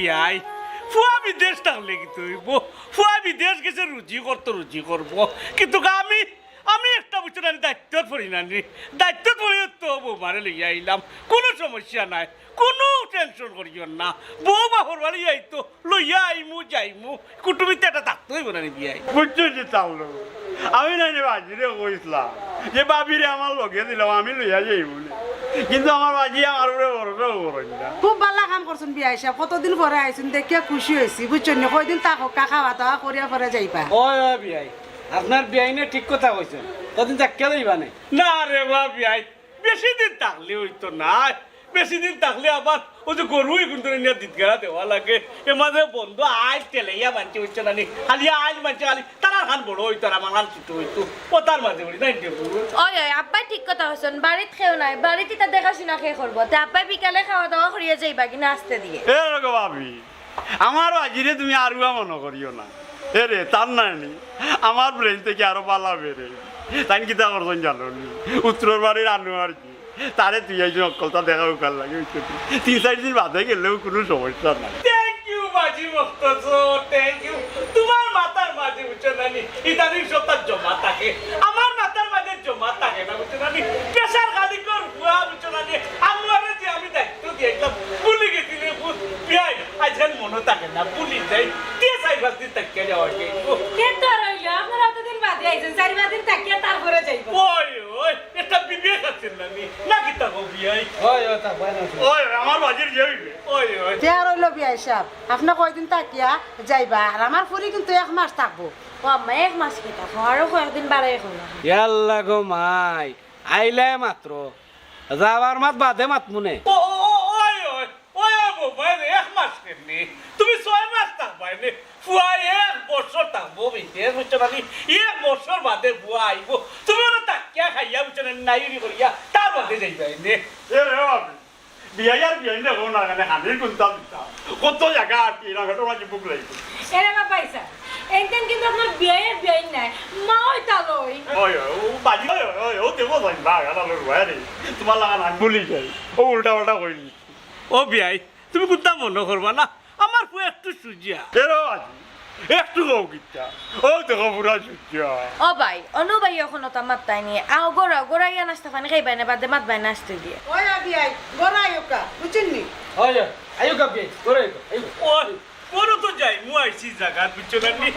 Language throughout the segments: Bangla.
বিয়াই। ফুয়া বিদেশ থাকলে কি তুইব ফুয়া বিদেশ গেছে, রুজি করতো রুজি করব কিন্তু আমি আমি একটা বছর আমি দায়িত্ব পড়ি না নি। দায়িত্ব পড়ি তো বৌমারে লইয়া আইলাম। কোনো সমস্যা নাই, কোনো টেনশন করিও না। বউ বাহর বাড়ি আইতো লইয়া আইমু, যাইমু। কুটুমিতে একটা থাকতে হইব না বিয়াই? বুঝছ যে চাউল আমি নাই বাজিরে কইছিলাম, যে বাবিরে আমার লগে দিলাম, আমি লইয়া যাই বলে কিন্তু আমার বাজি আমার উপরে ভরসাও করেন খুব ভালো কাম করছেন বিয়া হিসাব কতদিন পরে আইসুন দেখিয়া খুশি হয়েছি বুঝছেন না? কয়দিন তাক খাওয়া দাওয়া করিয়া পরে যাইবা। ওই ওই বিয়াই আপনার বিয়াইনে ঠিক কথা কইছেন। কতদিন চাক্কে যাইবা না? রে বা বিয়াই বেশি দিন থাকলে হইতো না। বেশি দিন থাকলে আবার ওই যে গরু কিন্তু নিয়ে দিতগেরা দেওয়া লাগে এ মাঝে বন্ধু আজ তেলাইয়া মানছে হইছে না নি? খালি আজ মানছে খালি তারা খান বড় হইতো আর আমার খান ছোট হইতো। ও তার মাঝে বলি নাই ওই ওই আব্বাই ঠিক কথা হচ্ছেন বাড়িত খেও নাই বাড়িতে তা দেখাশোনা খেয়ে করব তে আব্বাই বিকালে খাওয়া দাওয়া করিয়া যাইবা কিনা আসতে দিয়ে। এ রকম ভাবি আমার বাজিরে তুমি আরুয়া মনে করিও না। এ রে তার নাই নি? আমার ব্রেন থেকে আরও পালা বেড়ে তাই কিতা করছেন জানো উত্তর বাড়ির আনু আর কি। তারে তুই একজন অকলতা দেখা উকাল লাগে তিন চার দিন বাদে গেলেও কোনো সমস্যা নাই। থ্যাংক ইউ থ্যাংক ইউ তোমার মাথার মাঝে বুঝছ না ইদানিং সপ্তাহ জমা থাকে। আমার মাথার মাঝে জমা থাকে না বুঝছ কর বুয়া বুঝছ আমার যে আমি দায়িত্ব দিয়েছিলাম ভুলে গেছি রে বিয়াই আজকাল মনে থাকে না ভুলি যাই দিয়ে চাই পাঁচ দিন তাকিয়ে যাওয়া কেতো রইল আপনারা অতদিন বাদে আইছেন চারি পাঁচ দিন থাকিয়া তারপরে যাইব। ওই আপনি কয়দিন তাকিয়া যাইবা? আর আমার ফুরি কিন্তু এক মাস থাকব। এক মাস কি থাকো আরও কয়েকদিন বাড়াই ইয়াল্লা গো মাই আইলে মাত্র। যাবার মাত বাদে মাত মুনে। এক মাস কেমনি? তুমি ছয় মাস থাকবা নে ফুয়া এক বছর থাকব বুঝছ না এক বছর বাদে বুয়া আইব। তুমি তাকিয়া খাইয়া বুঝছ না নাইরি করিয়া তার বাদে যাইবা নে এ রে ভাবি বিয়াই আর বিয়াই দেখো না মানে হানির কুন্তা দিতা কত জায়গা আর কি না ঘটনা যে বুক লাগবে এরা বা পাইছা এইদিন কিন্তু আপনার বিয়ের বিয়ে নাই মা ওই তালই ওই ও বাজি ওই ওই ও দেখো যাই না গালা লড় বাইরে তোমার যাই ও উল্টা পাল্টা কইলি ও বিয়াই তুমি কোনটা মনে করবা না আমার ফুয়া একটু সুজিয়া এরো আজি একটু কও কিটা ও দেখো পুরা সুচিয়া ও ভাই অনু ভাই এখন তো মাত তাই নিয়ে আও গোড়া গোড়াইয়া নাস্তা পানি খাইবাই না বাদে মাত বাই নাচতে দিয়ে। ওই বিয়াই গড়াই ওকা বুঝছেন নি? ওই ওই আইও গা বিয়াই করে আইও ওই বড় তো যাই মু আইসি জায়গা বুঝছ না নি?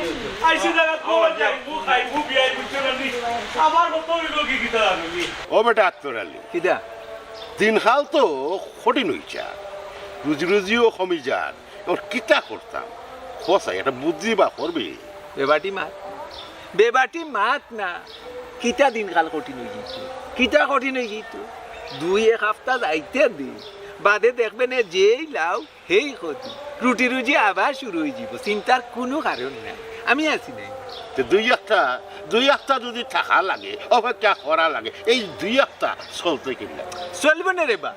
আইসি জায়গা তো যাই মু খাই মু বিয়াই বুঝছ না নি? আমার কত হইল কি কিতা ও বেটা কিদা? দিনকাল তো কঠিন হইছা রুজি রুজিও কমি যান এবার কিতা করতাম খসাই একটা বুদ্ধি বা করবে? বেবাটি মাত। বেবাটি মাত না কিতা দিনকাল কঠিন হয়ে গিয়েছে? কিতা কঠিন হয়ে গিয়েছে? দুই এক সপ্তাহ যাইতে দি। বাদে দেখবে না যেই লাও সেই ক্ষতি। রুটি রুজি আবার শুরু হয়ে যাব চিন্তার কোনো কারণ নাই। আমি আছি নাই। তো দুই একটা দুই একটা যদি থাকা লাগে অপেক্ষা করা লাগে এই দুই একটা চলতে কিনলে চলবে না রে বা।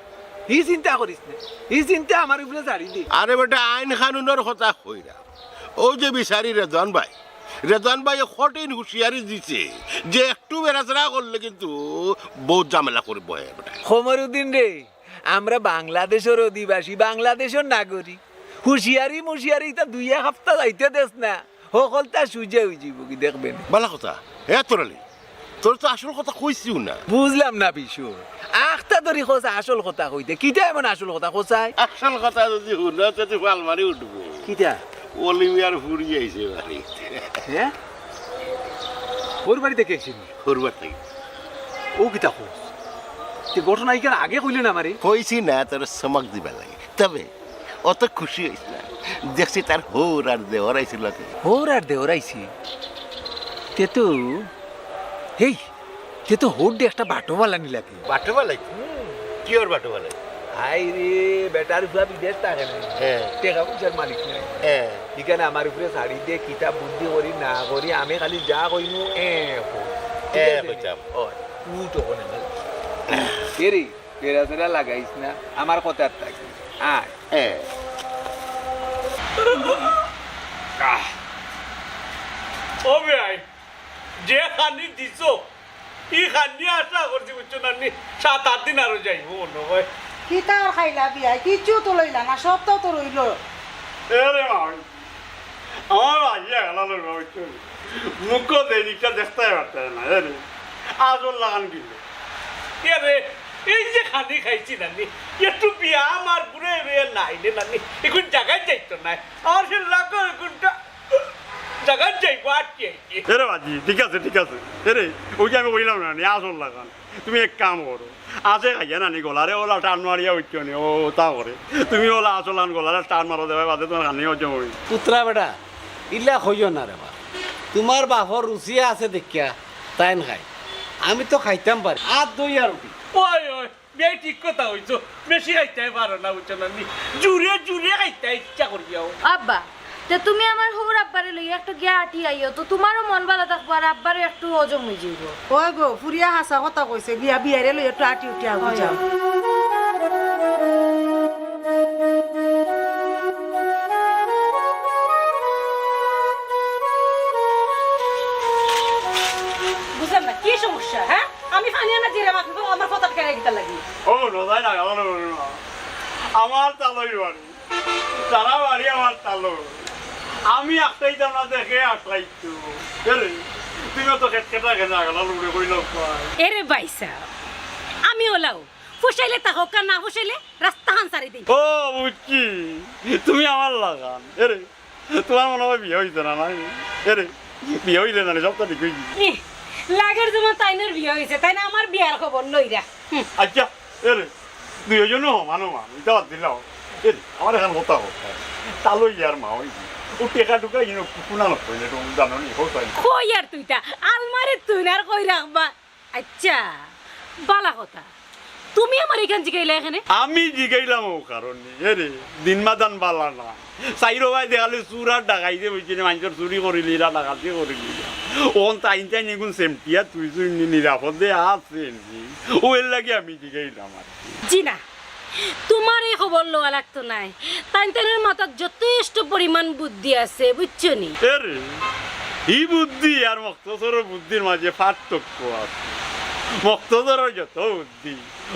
হি চিন্তা করিস না। হি চিন্তা আমার উপরে ছাড়ি দি। আরে বেটা আইন কানুনের কথা কইরা ও যে বিচারি রেজন ভাই রেজন ভাই কঠিন হুঁশিয়ারি দিছে যে একটু বেড়াচড়া করলে কিন্তু বহুত ঝামেলা করব খমরুদ্দিন রে আমরা বাংলাদেশের অধিবাসী বাংলাদেশের নাগরিক। হুঁশিয়ারি মুশিয়ারি তা দুই এক যাইতে দেস না। সকল তা সুজে হয়ে যাব কি দেখবেন? বালা কথা হে তোরালি তোর তো আসল কথা কইছিও না। বুঝলাম না বিশু। আখটা ধরি খোঁচা আসল কথা কইতে। কিটা এমন আসল কথা খোঁচাই আসল কথা যদি শুনে যদি আলমারি উঠবো। কিটা অলিমিয়ার ফুরি আইছে বাড়িতে হ্যাঁ ওর বাড়িতে গেছিনি করবার থেকে। ও কিতা খোঁজ তে ঘটনা ইকার আগে কইলে না মারে কইছি না তোর চমক দিবা লাগে। তবে অত খুশি হইস না। দেখছি তার হোর আর দেওয়ার আইছিল হোর আর দেওরাইছি তে তো হেই তে তো হোর দিয়ে একটা বাটোবালা নিলাকে বাটো বালাই? কি ওর বাটো বালাই? আই রে বেটার ফুয়া বিদেশ থাকে না হ্যাঁ। টেকা পয়সার মালিক নাই। হ্যাঁ। এখানে আমার উপরে শাড়ি দিয়ে কিতাব বুদ্ধি করি না করি আমি খালি যা কইনু এ এরি লাগাইস না আমার কথা থাকি। আয়। ও বিয়াই যে খানি দিছ ই খানি আশা করছি বুঝছ না নি সাত আট দিন আরও যাইব খাইলা কিচ্ছু তো লইলা না সপ্তাহ তো রইল আমার গেলালো রয়েছে মুখ দেরিটা দেখতে পারতে না এরে আজল লাগান রে এই যে খানি খাইছি নানি একটু বিয়া আমার ঘুরে রে নাই রে নানি এখন জায়গায় যাইতো নাই আর সে লাগো এখনটা জায়গায় যাইবো আটকে আইছি এরে বাজি ঠিক আছে ঠিক আছে এরে ওই যে আমি বললাম না নি আসল লাগান তুমি এক কাম করো আছে খাইয়া নানি গলারে ওলা টান মারিয়া উঠছ নি ও তা করে তুমি ওলা আসল গলারে টান মারো দেবে বাদে তোমার খানি হচ্ছে পুত্রা বেটা ইলা হইও না রে বা তোমার বাপর রুচি আছে দেখিয়া তাই খাই আমি তো খাইতাম পারি আর দই আর রুটি ওই ওই বিয়াই ঠিক কথা হইছো বেশি খাইতে পারো না বুঝছ নানি জুড়ে জুড়ে খাইতে ইচ্ছা করিয়াও আব্বা তে তুমি আমার হৌর আব্বারে লইয়া একটু গিয়া আটি আইও তো তোমারও মন ভালো থাকব আর আব্বারও একটু হজম হয়ে যাইব ওই গো ফুরিয়া হাসা কথা কইছে বিয়া বিয়ারে লই একটু আটি উঠি আগুন যাও। এরে বাইসা আমি ওলাও। ফুসাইলে তা হোক আর না ফুসাইলে রাস্তা হান সারি দিই ও বুঝছি। তুমি আমার লাগান। এরে তোমার মনে হয় বিয়ে হইছে না নাই? এরে বিয়ে হইলে না সব তো ঠিক হইছি লাগের যেমন তাইনের বিয়ে হয়েছে তাই না আমার বিয়ার খবর লইরা। আচ্ছা এরে দুইজনও সমান সমান এটা দিলাম এরে আমার এখন হতা হোক তালো ইয়ার মা হই ও টেকা টুকা ইনো কুকুনা নকইলে তো জানো নি হোসাই কই আর তুইটা আলমারি তুই না? আর কই রাখবা আচ্ছা বালা কথা তুমি আমার এখান জিগাইলা এখানে? আমি জিগাইলাম ও কারণে এরে দিন বালা না। চাইরো ভাই দেখালে চুর আর ডাকাইতে বলছি না মানুষের চুরি করিলি না ডাকাতি করিলি ওন টাইম টাইম এগুন সেমটিয়া তুই তুই নিরাপদে আছে ও এর লাগে আমি জিগাইলাম আর কি। জি না তোমার এই খবর লওয়া লাগতো নাই। তাই তাইনের মাথার যথেষ্ট পরিমাণ বুদ্ধি আছে বুঝছ নি? এরে ই বুদ্ধি আর মক্তসরের বুদ্ধির মাঝে পার্থক্য আছে। মক্তসরের যত বুদ্ধি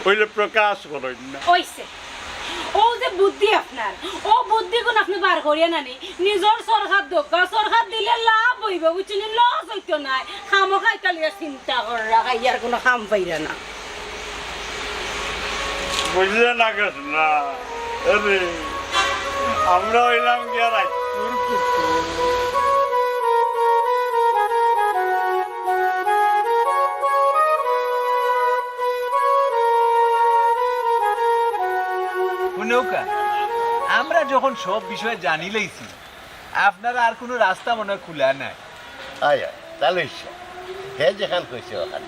ওইলে প্রকাশ করেন না ওইছে ও যে বুদ্ধি আপনার ও বুদ্ধি কোন আপনি বার করিয়া নানি নিজর সরকার দোকা সরকার দিলে লাভ হইব বুঝছেন লস হইতো নাই। খামো খাই কালিয়া চিন্তা করে রাখা ইয়ার কোনো খাম পাইরা না। বুঝলে না গেছ না। আরে আমরা হইলাম কি আর কুকুর নৌকা আমরা যখন সব বিষয়ে জানি লইছি আপনার আর কোনো রাস্তা মনে হয় খোলা নাই। আয় আয় তাহলে হে যেখান কইছে ওখানে।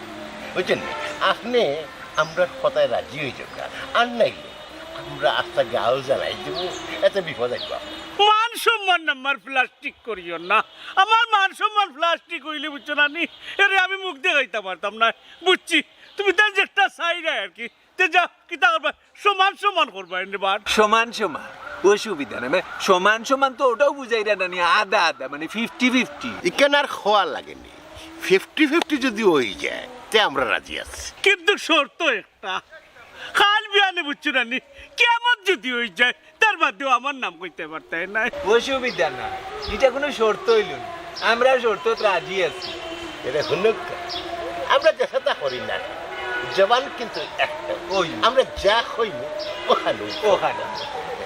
বুঝছেন? আপনি আমরা কথায় রাজি হয়ে যাবে আর নাই আমরা আস্তা গাও জানাই দেব। এত বিপদ আসবে মান সম্মান আমার প্লাস্টিক করিও না। আমার মান সম্মান প্লাস্টিক হইলে বুঝছ না নি এরে আমি মুখ দেখাইতে পারতাম না। বুঝছি তুমি তাই যে একটা চাইরা আর কি। তে যা কিতা করবা? সমান সমান করবা এনে বার। সমান সমান অসুবিধা নেই। মানে সমান সমান তো ওটাও বুঝাই না নি আদা আদা মানে ফিফটি ফিফটি ইকেন আর খোয়া লাগেনি। ফিফটি ফিফটি যদি হয়ে যায় তে আমরা রাজি আছি। কিন্তু শর্ত একটা। খাল বিয়ানে বুঝছ না নি? কেমন যদি হয়ে যায় তার বাদেও আমার নাম কইতে পারতে না অসুবিধা না এটা কোনো শর্ত হইল না। আমরা শর্ত রাজি আছি। এটা হুনুক আমরা তা করি না। জবান কিন্তু একটা। ওই। আমরা যা হইব ওখানে ওখানে।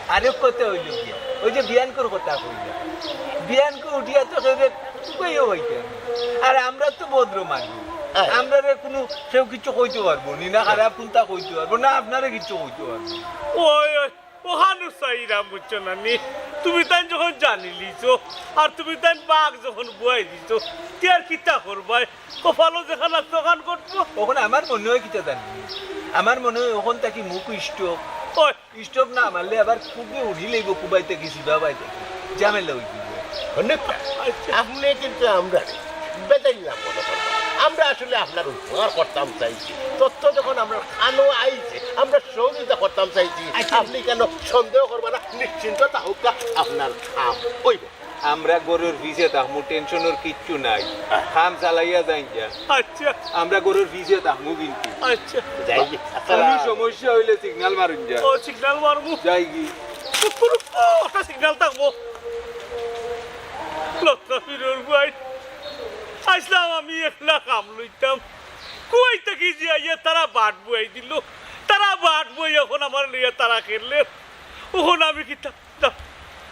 আরেক কথা হইল গিয়া ওই যে বিয়ানকর কথা কইল। বিয়ানকে উঠিয়া তো কইও হইতে আর আমরা তো ভদ্র মানুষ। আমরা কোনো কেউ কিছু কইতে পারব নি না খারাপ কোনটা কইতে পারব না আপনারা কিছু কইতে পারব ওই ওই ওহানু সাইরা বুঝছ না নি? তুমি তাই যখন জানি লিছো আর তুমি তাই বাঘ যখন বুয়াই দিছো তে আর কিতা করবাই কপালও যেখানে দোকান করব। ওখানে আমার মনে হয় কিটা জানি আমার মনে হয় ওখান থাকি মুখ স্টোভ ওই। স্টোভ না মারলে আবার খুবই উঠি লইব কুবাইতে গেছি বাবাইতে ঝামেলা হই দিব আপনি কিন্তু আমরা বেদাইলাম মনে করব আমরা আসলে আপনার উপকার করতাম চাইছি। তথ্য যখন আমরা খানো আইছে আমরা সহযোগিতা করতাম চাইছি। আপনি কেন সন্দেহ করবেন না? নিশ্চিন্ত তাহুক আপনার খাম হইব। আমরা গরুর ভিজে থাকমু টেনশনের কিচ্ছু নাই। খাম চালাইয়া যাই আচ্ছা। আমরা গরুর ভিজে থাকমু কিন্তু আচ্ছা। যাই কোনো সমস্যা হইলে সিগন্যাল মারুন যা। ও সিগন্যাল মারবো। যাই কি সিগনাল থাকব। লতাফিরোর ভাই। আসলাম আমি, একলা কাম লইতাম। কই থেকে যে আইয়া তারা বাট বই দিল। তারা বাট বই এখন আমার লইয়া তারা খেললে ওখন আমি কি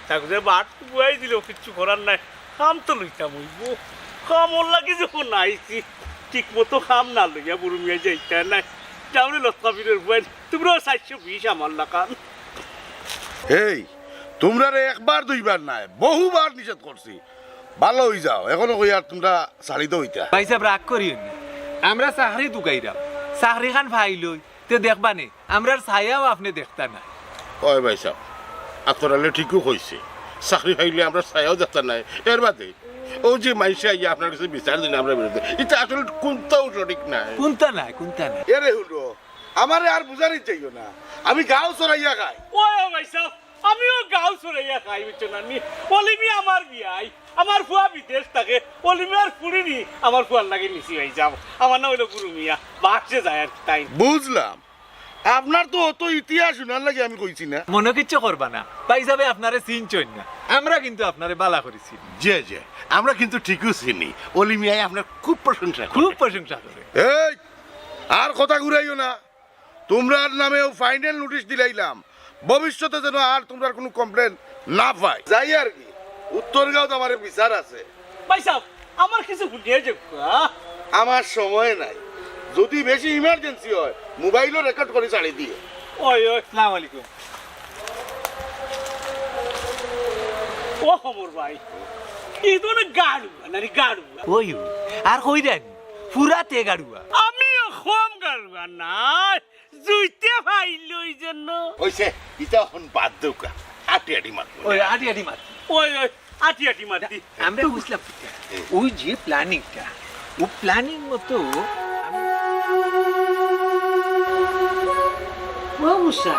তাকে যে বাট বই দিল, কিচ্ছু করার নাই। কাম তো লইতাম হইব। কাম ওর লাগে যখন আইছি ঠিক মতো কাম না লইয়া বুড়ো মিয়া যাইতা নাই। তাহলে লতাফিরের ভাই তোমরাও চারশো বিশ আমার লাগান। এই তোমরা একবার দুইবার নাই, বহুবার নিষেধ করছি। ভালো হয়ে যাও। এখনও কই আর তোমরা শাড়িত হইতা। ভাই সাহেব রাগ করিও না। আমরা চাকরি দুগাইরাম চাকরি খান ভাই লই। তে দেখবা নে আমরার ছায়াও আপনি দেখতা না। ওই ভাই সাহেব আপনারালে ঠিকও কইছে। চাকরি পাইলে আমরা ছায়াও দেখতে নাই। এর বাদে ও যে মাইসে আইয়া আপনার কাছে বিচার দিন আমরা বিরুদ্ধে এটা আসলে কোনটাও সঠিক নাই। কোনটা নাই কোনটা নাই। এরে হুলো আমারে আর বুঝানি চাইও না। আমি গাও চড়াইয়া খাই। ওই ভাই সাহেব আমিও গাও সরাইয়া খাই বুঝছ না? নি অলিমি আমার বিয়াই আমার ফুয়া বিদেশ থাকে অলিমি আর ফুড়িনি আমার ফুয়ার লাগে নিচি হয়ে যাব। আমার না হইল গুরু মিয়া বাক্সে যায় আর তাই বুঝলাম। আপনার তো অত ইতিহাস শোনার লাগে আমি কইছি না। মনে কিচ্ছু করবা না। ভাই সাহেব আপনারে চিনছই না। আমরা কিন্তু আপনারে বালা করেছি। যে যে আমরা কিন্তু ঠিকই চিনি। অলিমিয়ায় আপনার খুব প্রশংসা করে। খুব প্রশংসা করে। এই আর কথা ঘুরাইও না। তোমরার নামেও ফাইনাল নোটিশ দিলাইলাম। ভবিষ্যতে যেন আর তোমরা কোনো কমপ্লেন না পাই যাই আর কি উত্তরগাঁও আমার বিচার আছে। ভাই সাহেব আমার কিছু বুঝিয়ে যাক আমার সময় নাই। যদি বেশি ইমার্জেন্সি হয় মোবাইলও রেকর্ড করে ছাড়ি দিয়ে। ওই ওই আসসালামু আলাইকুম। ও খবর ভাই তো গাড়ুয়া নারী গাড়ুয়া। ওই। আর কই দেন? পুরাতে গাড়ুয়া। আমিও কম গাড়ুয়া নাই। জুইতে পাইল ওই জন্য? হইছে এটা এখন বাদ দৌকা আটি আটি মারবো। ওই আটি আটি মার ওই ওই আটি আটি মাতি আমরা বুঝলাম ওই যে প্ল্যানিংটা ও প্ল্যানিং মতো ও উষা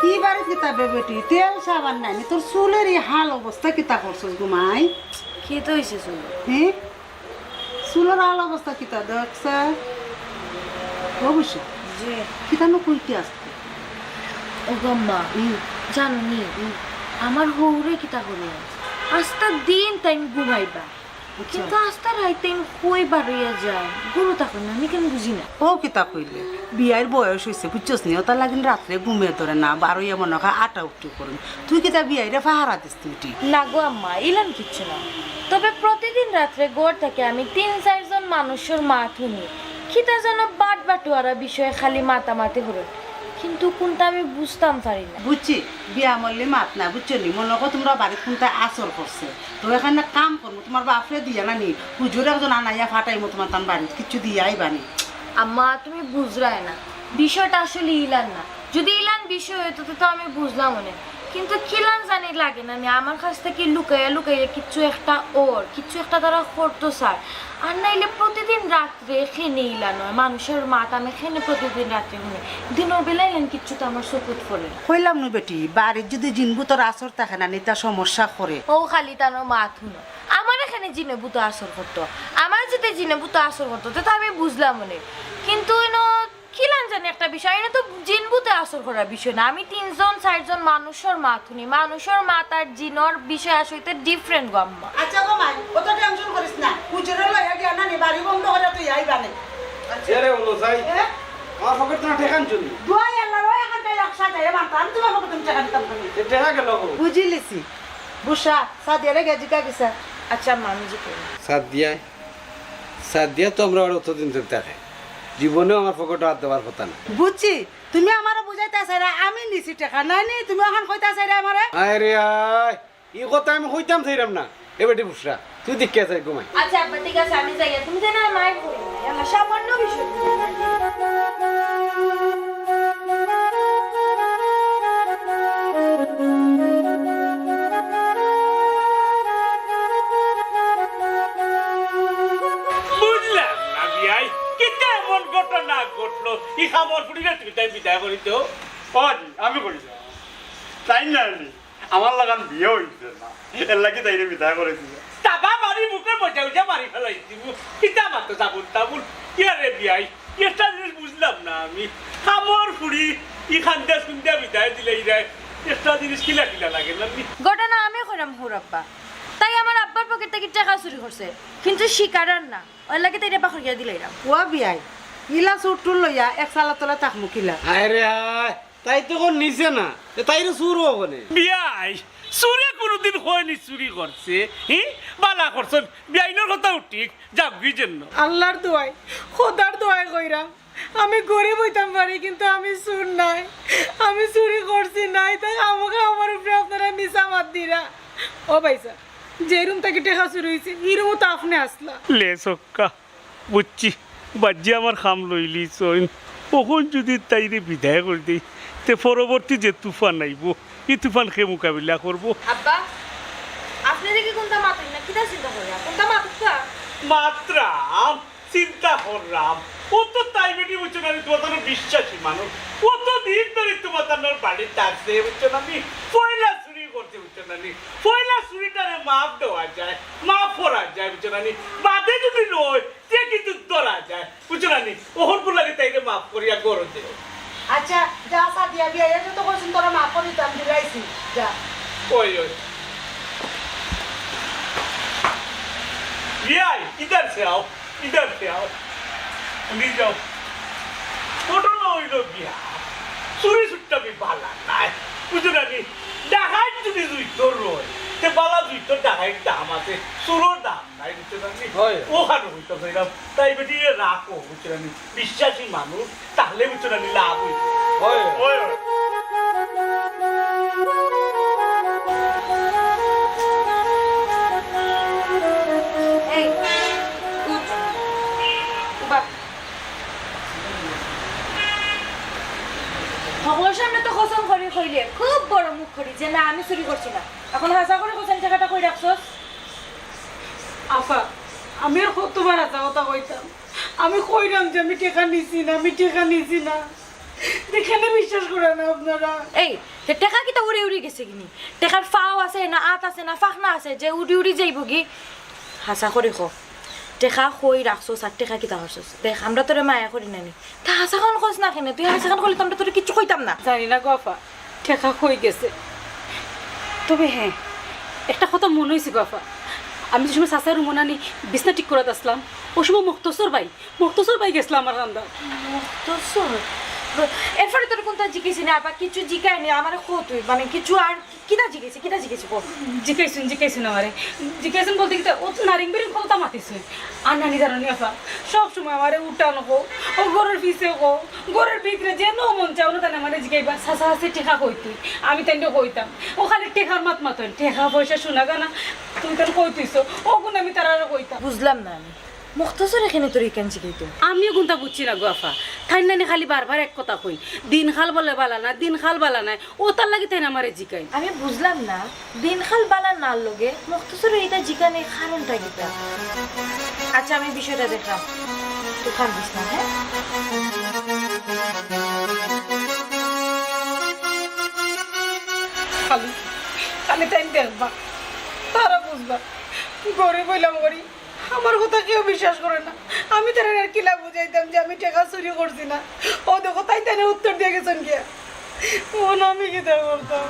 কি বারে কিতাবে বেটি তেল সাবান নাই নি, তোর চুলের এই হাল অবস্থা কিতা করছস ঘুমাই কি তো হয়েছে শুনো হ্যাঁ চুলের হাল অবস্থা কিতা দেখছ ও উষা যে কিতা নো কইতে আসতে ও গম্মা জানো নি আমার হৌরে কিতা করে আস্তা দিন তাই ঘুমাইবা কিন্তু আস্তা রাই তাই কই বাড়িয়া যায় গুরু তখন আমি কেন বুঝি না ও কিতা কইলে বিয়ার বয়স হয়েছে বুঝছস নি ওটা লাগিন রাত্রে ঘুমিয়ে ধরে না বারো এমন নখা আটা উঠতে করুন তুই কিতা বিয়াইরে ফাহারা দিস তুই না গো আম্মা ইলাম কিচ্ছু না তবে প্রতিদিন রাত্রে গোড় থেকে আমি তিন চারজন মানুষের মা শুনি খিতা যেন বাট বাটুয়ারা বিষয়ে খালি মাতা মাতামাতি হলো। কিন্তু কোনটা আমি বুঝতাম পারি না। বুঝছি বিয়া মরলে মাত না বুঝছ নি? মনে করো তোমরা বাড়িতে কোনটা আসর করছে? তো এখানে কাম করব তোমার বাপরে দিয়া না নি? হুজুর একজন আনাইয়া ফাটাইমো তোমার তার বাড়িতে কিচ্ছু দিয়াই বানি আম্মা তুমি বুঝরায় না। বিষয়টা আসলে ইলান না। যদি ইলান বিষয় হতো তো আমি বুঝলাম মনে কিন্তু কিলান জানি লাগে না আমার কাছ থেকে লুকাইয়া লুকাইয়া কিচ্ছু একটা ওর কিচ্ছু একটা তারা করতো স্যার। আর নাইলে প্রতিদিন রাত্রে খেনে ইলান হয় মানুষের মাত আমি খেনে প্রতিদিন রাত্রে শুনে দিনের বেলা ইলান কিচ্ছু তো আমার চকুত পড়ে না কইলাম নো বেটি বাড়ির যদি জিনবু তোর আসর থাকে না নিতা সমস্যা করে। ও খালি তার মাত শুনো। আমার এখানে জিনে বুতো আসর করতো। আমার যদি জিনে বুতো আসর করতো তো আমি বুঝলাম মনে কিন্তু এনো কিলান জানি একটা বিষয়? এটা তো জিন বুতে আসর করার বিষয় না। আমি তিনজন চারজন মানুষের মাত শুনি মানুষের মাত আর জিনর বিষয় আসলে ডিফারেন্ট গম্মা আচ্ছা গো মাই অত টেনশন করিস না। হুজুরে লইয়া গিয়া না নি বাড়ি বন্ধ করে তুই আই বানে আচ্ছা। রে হলো যাই। আমার পকেট না ঠেকান চলি দুয়াই আল্লাহ ওই এখানটা একসা যায় মানতা আমি তোমার পক্ষে তুমি টাকা দিতাম তুমি ঠেকা গেল বুঝি লিছি। বুসা সাদিয়ারে গেজিকা গেছা আচ্ছা আমি যে করি। সাত দিয়া সাত দিয়া তো আমরা আর অতদিন ধরে থাকে জীবনেও আমার পকেটে হাত দেওয়ার কথা না। বুঝছি তুমি আমারও বুঝাইতে চাইরা আমি নিছি টাকা। নাই নি তুমি এখন কইতা চাইরা আমারে। আয় রে আয় এই কথা আমি কইতাম চাইরাম না। এবার বুসরা তুই দিকে যাই ঘুমাই? আচ্ছা আব্বা ঠিক আছে আমি যাই তুমি জানা মায়ের না। সামান্য বিষয়। ঘটলো ই খাবার ফুটিলে তুই তাই বিদায় করি তো অজি আমি করি। তাই না আমার লাগান বিয়ে হইছে না। এর লাগি তাইরে বিদায় করে দিছে তাবা মারি মুখে মজা উজা মারি ফেলাইছি কিতা মাতো সাবুন তাবুন কি রে বিয়াই? একটা জিনিস বুঝলাম না আমি। খামর ফুড়ি ইখান দিয়ে শুনতে বিদায় দিলে ইরে একটা জিনিস কিলা কিলা লাগে না? ঘটনা আমি করাম হুর আব্বা। তাই আমার আব্বার পকেট থেকে টাকা চুরি করছে। কিন্তু শিকার না। ওর লাগে তাই রেপা করিয়া দিলাইরাম। ওয়া বিয়াই ইলা চোরটোর লইয়া এক সালা তলা তাকমু কিলা হায় রে হায় তাই তো কোন নিছে না। এ তাইরে সুর হবনে বিয়াই চুরি কোনোদিন হয়নি চুরি করছে হি? বালা করছেন বিয়াইনের কথা উঠিক যাক জন্য আল্লাহর দোয়াই খোদার দোয়াই কইরাম আমি গরিব হইতাম পারি কিন্তু আমি চুর নাই। আমি চুরি করছি নাই তাই আমাকে আমার উপরে আপনারা মিশা মাত দিরা ও ভাইসা যে রুম থেকে টেকা চুরি হয়েছে এই রুমও তো আপনি আসলা লে সক্কা বুঝছি বাজ্যে আমার খাম লইলি চইন কখন যদি তাইরে বিদায় করে দিই তে পরবর্তী যে তুফান আইব এই তুফান খে মোকাবিলা করব আব্বা আপনি দেখি কোনটা মাতুই না? কিটা চিন্তা করিয়া কোনটা মাতুকা মাত্রাম চিন্তা করলাম ও তো তাই বেটি বুঝছ না আমি তোমার তার বিশ্বাসী মানুষ কত দিন ধরে তোমার তার বাড়িতে আসছে বুঝছ না আমি। পয়লা চুরি করতে বুঝছ না নি পয়লা চুরিটারে মাপ দেওয়া যায় মাপ করা যায় বুঝছ বাদে যদি নয় সে কিন্তু ধরা যায়। বুঝছ ওহর লাগে তাইকে মাফ করিয়া গরো দেও আচ্ছা যা সা দিয়া বিয়া এটা তো কইছিন তোরা মা করি তাম দিলাইছি যা। ওই ওই। বিয়াই ইধার সে আও ইধার সে আও। নিয়ে যাও। ঘটনা হইল বিয়া। চুরি সুট্টা বি বালা নাই। বুঝো না নি ডাকাই যদি দুই তোর রয়। তে বালা দুই ডাকাই দাম আছে চুরোর দাম নাই নি হয়। ওখানে হইতো সেরকম তাই বেটি রাখো না নি বিশ্বাসী মানুষ তাহলে না নি লাভ হইতো হয়। সকলের সামনে তো কসম করে কইলে খুব বড় করি যে না আমি চুরি করছি না। এখন হাসা করে কোথায় টাকাটা কই রাখছস? আপা আমি আর কতবার আছে কথা কইতাম। আমি কইরাম যে আমি টেকা নিছি না আমি টেকা নিছি না। দেখেন বিশ্বাস করে না আপনারা? এই তে টেকা কিটা উড়ে উড়ে গেছে কিনি? টেকার ফাও আছে না আত আছে না ফাঁকনা আছে যে উড়ি উড়ি যাইব কি? হাসা করে খো টেকা কই রাখছস আর টেকা কিটা করছস? দেখ আমরা তোরে মায়া করি নানি তা হাসাখান কস না কেন? তুই হাসাখান করলে তো আমরা তোরে কিচ্ছু কইতাম না। জানি না গফা ঠেকা হয়ে গেছে। তবে হ্যাঁ একটা কথা মনে হয়েছে বাবা। আমি যে সময় চাচার রুমন আনি বিছনা ঠিক করে আসলাম ও সময় মুক্তসর ভাই মুক্তসর ভাই গেছিলাম আমার রান্না মুক্তসর এরপরে তোর কোনটা জিজ্ঞেসি না আবার কিছু জিজ্ঞাসি আমার খো তুই। মানে কিছু আর কিনা জিজ্ঞেসি কিনা জিজ্ঞেসি বল জিজ্ঞাসুন জিজ্ঞাসুন আমারে। জিজ্ঞাসুন বলতে কি ও তো নারিং বেরিং কথা মাতিছে। আর নানি জানো নি আপা সব সময় আমারে উঠানো হো ও গরের পিছে হো গরের ভিতরে যে নো মন চাও না তাই আমারে জিজ্ঞাইবা সাসা হাসি টেকা কই তুই? আমি তাই কইতাম ও খালি টেকার মাত মাতন টেকা পয়সা শোনা গানা তুই তার কই তুইছো? ও গুণ আমি তার আর কইতাম। বুঝলাম না আমি। মুক্তসর এখানে তোর কেন জিজ্ঞাইতো আমিও গুনতা বুঝছি না গোয়াফা ঠাই নানি খালি বারবার এক কথা কই দিন খাল বলে বালা না দিন খাল বালা নাই ও তার লাগি তাই না আমারে জিকাই। আমি বুঝলাম না দিন খাল বালা না লগে মুক্তসর এইটা জিজ্ঞানে কারণটা কিটা আচ্ছা আমি বিষয়টা দেখলাম তুই খান দিস না হ্যাঁ খালি খালি তাই দেখবা তারা বুঝবা গরিব হইলাম গরিব আমার কথা কেউ বিশ্বাস করে না। আমি তারা আর কিলা বুঝাইতাম যে আমি টাকা চুরি করছি না। ও দেখো তাই তাই উত্তর দিয়ে গেছেন কে? ও আমি কি করতাম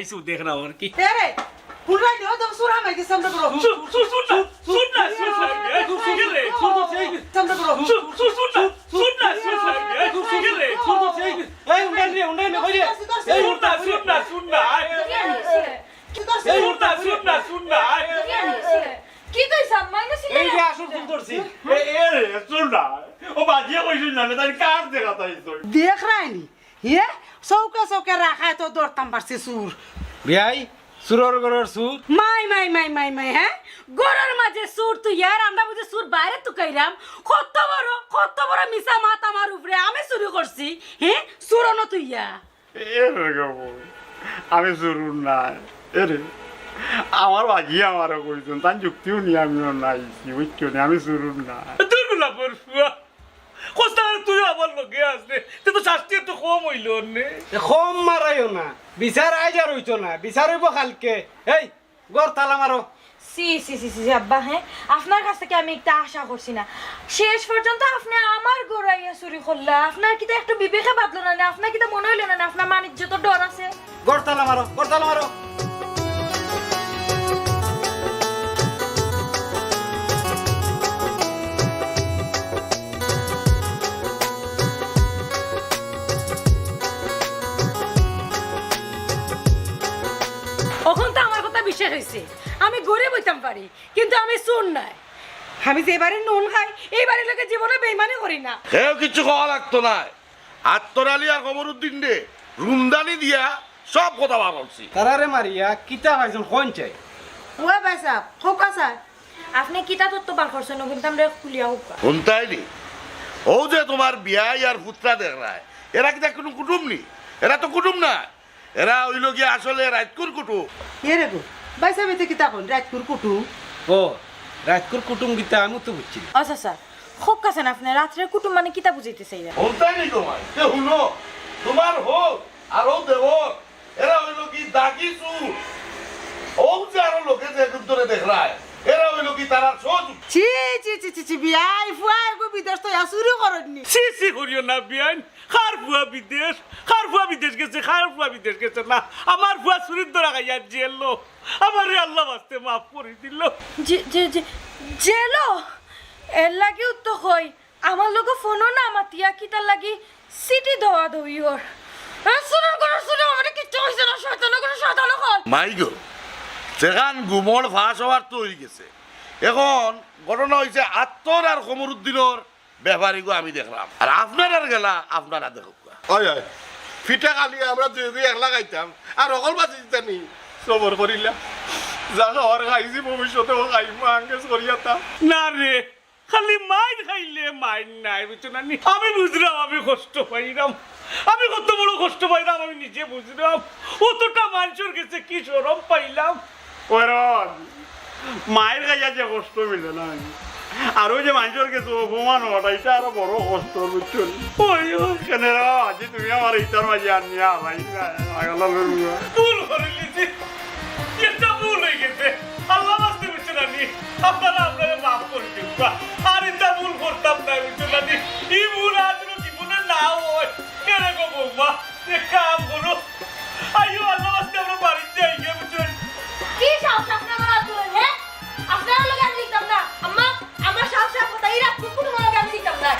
এটা বানাইছো দেখলাম আর কি এ রে পুরাই দিও তো সুরা মাই দিছ আমরা করো শুন শুন শুন না শুন না শুন না এ, কি রে? আমরা করো শুন শুন শুন না শুন না শুন না এ, কি রে? এই উন্ডাই রে উন্ডাই রে কই রে এই শুন না শুন না শুন না কি হইছে? এই শুন না শুন না শুন না কি হইছে? কি কইছ মাইনা এই যে আসল ফুল ধরছি এ এ রে শুন না ও বাজিয়ে কইছিস না তাই কার দেখা তাইছো দেখ রাইনি হে চৌকে চৌকে রাখায় তো দরতাম পারছি সুর বিয়াই সুরর গরর সুর মাই মাই মাই মাই মাই হ্যাঁ গরুর মাঝে সুর তুই ইয়ার আমরা বুঝি সুর বাইরে তো কইরাম কত বড় কত বড় মিসা মাত আমার উপরে আমি শুরু করছি হ্যাঁ সুরনো তুই ইয়া। এ রে গো আমি জরুর না এ রে আমার বাজিয়ে আমারও কইছেন তার যুক্তিও নিয়ে আমিও নাইছি বুঝছ না? আমি জরুর না তুই গুলা বরফুয়া কোস্তা তুই আমার লগে আসলে তুই তো শাস্তি একটু কম হইল নে। কম মারাইও না। বিচার আইজ আর হইতো না। বিচার হইব কালকে। এই গর তালা মারো। সি সি সি সি আব্বা হ্যাঁ? আপনার কাছ থেকে আমি একটা আশা করছি না। শেষ পর্যন্ত আপনি আমার গোড়াইয়া চুরি করলা আপনার কি একটু বিবেকে বাদলো না আপনার কি মনে হইল না আপনার বাণিজ্য তো ডর আছে। গর তালা মারো গর তালা মারো। এখন তো আমার কথা বিশ্বাস হয়েছে। আমি গরিব হইতাম পারি কিন্তু আমি শুন নাই। আমি যে এবারে নুন খাই এই বাড়ির লোকে জীবনে বেইমানি করি না। হেও কিছু খাওয়া লাগতো না। আত্মরালি আর কমরুদ্দিন দে রুমদানি দিয়া সব কথা করছি। তারারে মারিয়া কিতা পাইছেন কোন চাই? ও ভাই সাহেব খোকা স্যার। আপনি কিতা তত্ত্ব বার করছেন না, কিন্তু আমরা খুলিয়া উকা শুনতাইনি? ও যে তোমার বিয়াই আর পুত্রা দেখ রায় এরা কি দেখ কোনো কুটুম নি? এরা তো কুটুম না। এরা হইল গিয়ে আসলে রাজকুর কুটুম এ রে গো ভাই সাহেব এতে কিতা কোন? রাজপুর কুটু? ও রাজকুর কুটুম গীতা আমি তো বুঝছি। না। আচ্ছা স্যার হোক কাছেন আপনি রাত্রে কুটুম মানে কিতা বুঝাইতে চাই না চাইরা শুনতাইনি তোমার কে শুনো তোমার হোক আর ও দেব এরা হইল কি দাগি চুর ও যে আরও লোকে যে ধরে দেখ রায় এরা হইল কি তারা সহজ ছি ছি ছি ছি ছি বিয়াই ফুয়াই গো বিদেশ তো আসুরি করেননি সি সি করিও না বিয়ান খার ফুয়া বিদেশ খার ফুয়া বিদেশ গেছে খার ফুয়া বিদেশ গেছে না। আমার ফুয়া চুরির ধরা গাইয়া জেলো। আমার আল্লাহ বাস্তে মাফ করে দিল। যে যে যে জেলো? এর লাগিও তো হই আমার লোক ফোনও না মাতিয়া কিতার লাগি সিটি দেওয়া দই ওর শুনুন করো শুনো আমার কিচ্ছু হয়েছে না শয়তান করে শয়তান হল মাই গো সেখান গুমর ফাঁস হওয়ার তো হয়ে গেছে। এখন ঘটনা হয়েছে আত্মর আর কমরুদ্দিনের ব্যাপারীগো আমি দেখলাম। আর আপনার আর গেলা আপনারা দেখুক হয় হয়। ফিটা খালি আমরা দুই দুই একলা খাইতাম। আর অকল বাঁচি দিতানি সবর করিলা। যা খাওয়ার খাইছি ভবিষ্যতেও খাইমা আঙ্গেজ করিয়া তা। না রে খালি মাইন খাইলে মাইন নাই বুঝছ না নি? আমি বুঝলাম আমি কষ্ট পাইলাম। আমি কত বড় কষ্ট পাইলাম আমি নিজে বুঝলাম। অতটা মানুষের কাছে কি সরম পাইলাম? ওরন মায়ের কাছে যে কষ্ট মিলে না। আরও যে মানুষের কিছু অপমান হওয়াটা এটা আরও বড় কষ্ট বুঝছ? ওই কেন আজি তুমি আমার ইটার মাঝে আনিয়া ভাই ভুল করে নিছি এটা ভুল হয়ে গেছে। আল্লাহ বাস্তে বুঝছ না আপনারা আপনারা মাফ করে আর এটা ভুল করতাম না, বুঝছ না নি? এই ভুল আর জীবনে? না হয়। কেন গো বৌমা কাম করো। আইও আল্লাহ বাস্তে আমরা বাড়িতে আইয়ে কি সাহস আপনার মারা তুলে হ্যাঁ? আপনার লোক আমি দিতাম না। আম্মা, আমার সাহস কথা ইরা কুকুর লোক আমি দিতাম না।